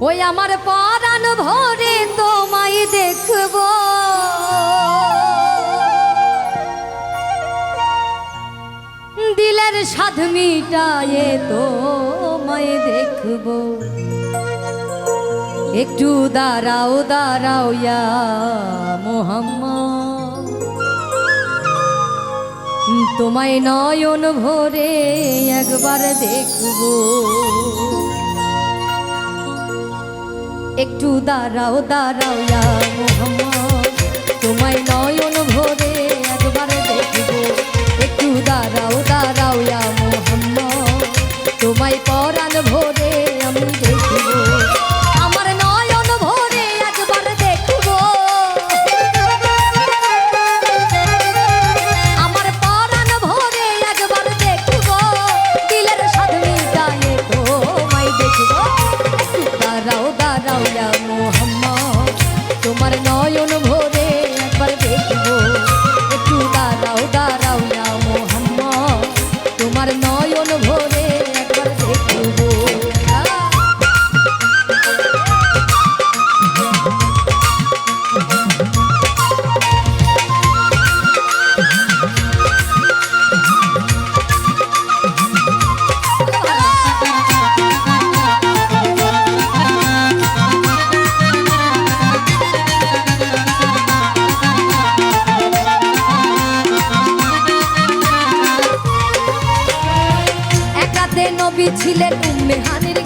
ওই আমার পরাণ ভরে তোমায় দেখব। দিলের সাধ মিটায়ে তোমায় দেখব। একটু দাঁড়াও দাঁড়াও মোহাম্মদ। তোমায় নয়ন ভরে একবার দেখব। একটু দাঁড়াও দাঁড়াও তোমায় নয়ন ছিলেন উম্মে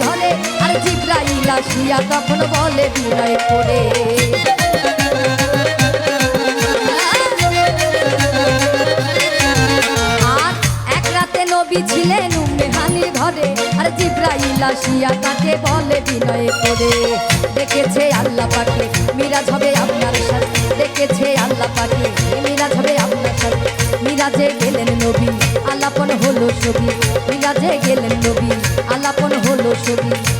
ঘরে, আর জিব্রাইল আসিয়া তখন বলে বিনয় করে আর এক রাতে নবী ছিলেন উম্মে ঘরে, আর জিব্রাইল আসিয়া তাকে বলে বিনয় করে দেখেছে আল্লাহ পাকে, মিরাজ হবে আপনার সাথে। দেখেছে আল্লাহ পাকে, মিরাজ হবে আপনার সাথে। মিরাজে গেলেন নবী, আলাপন হলো ছবি। মিরাজে গেলেন নবী আলাপন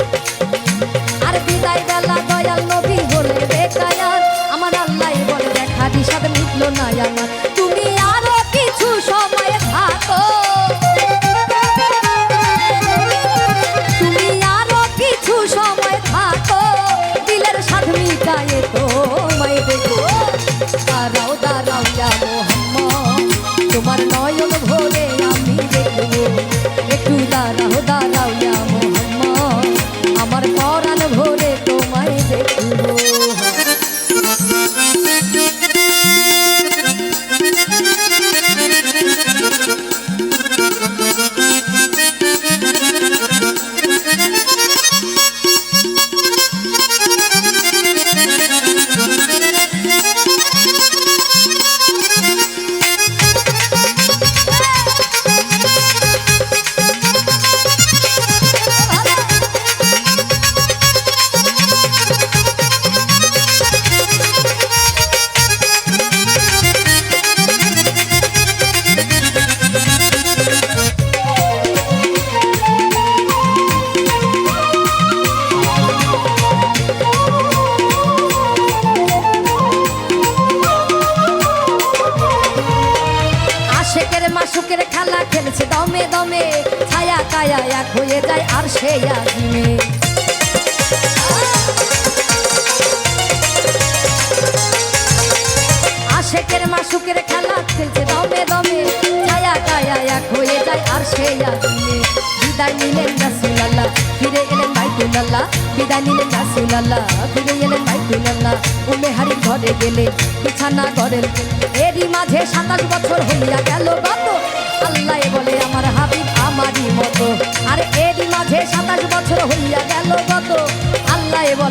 দমে ছায়া কায়া এক হয়ে যায় আর সে আজিমে আশেকের মাসুকের খেলা খেলছে দমে দমে, ছায়া কায়া এক হয়ে যায় আর সে আজিমে বিদায় নিলেন রাসুলাল্লাহ, ফিরে এলেন বাইতুল্লাহ। বিদায় নিলেন রাসুলাল্লাহ, ফিরে এলেন বাইতুল্লাহ। উমে হারির ঘরে গেলে বিছানা করেন এরই মাঝে সাতাশ বছর হইয়া গেল গত। আল্লাহ বলে আমার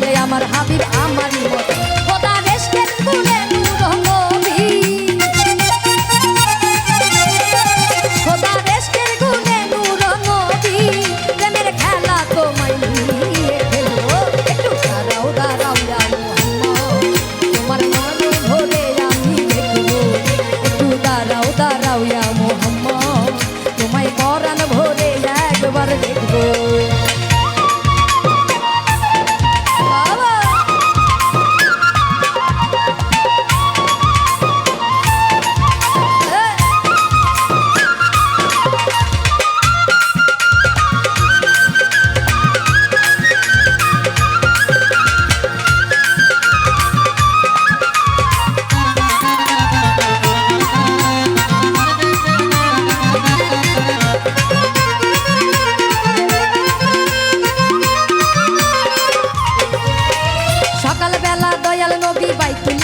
বলে আমার হাবিব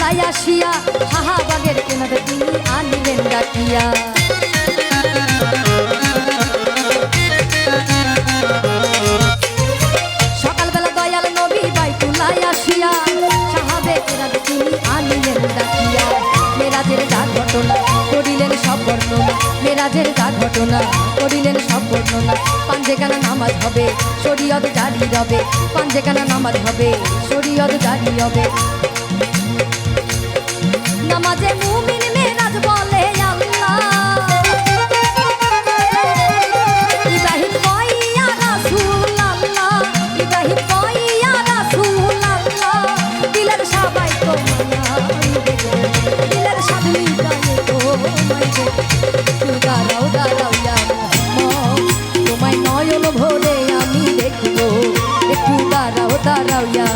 বেলায় আসিয়া সাহাবাগের কেনাতে তিনি আনিলেন ডাকিয়া। সকালবেলা দয়াল নবী বাই তুলায় আসিয়া সাহাবে কেনাতে তিনি আনিলেন ডাকিয়া। মেরাজের যা ঘটনা, করিলেন সব বর্ণনা। মেরাজের যা ঘটনা, করিলেন সব বর্ণনা। পাঞ্জেখানা নামাজ হবে, শরীয়ত জারি হবে। পাঞ্জেখানা নামাজ হবে, শরীয়ত জারি হবে। নামাজে মুমিন মেরাজ বলে আল্লাহ। ইব্রাহিম কইয়া রাসূল আল্লাহ, ইব্রাহিম কইয়া রাসূল আল্লাহ। দিলের সবাই তো মানাইবে, দিলের সাধনি গায়ে তো মাইবে। দাঁড়াও দাঁড়াও ইয়া মোহাম্মদ, তোমায় নয়ন ভরে আমি দেখব। একটু দাঁড়াও দাঁড়াও ইয়া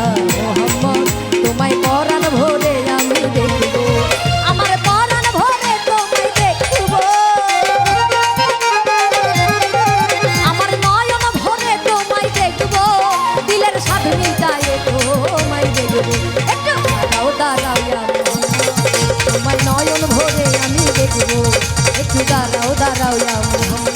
একটু দাঁড়াও দাঁড়াও মোহাম্মদ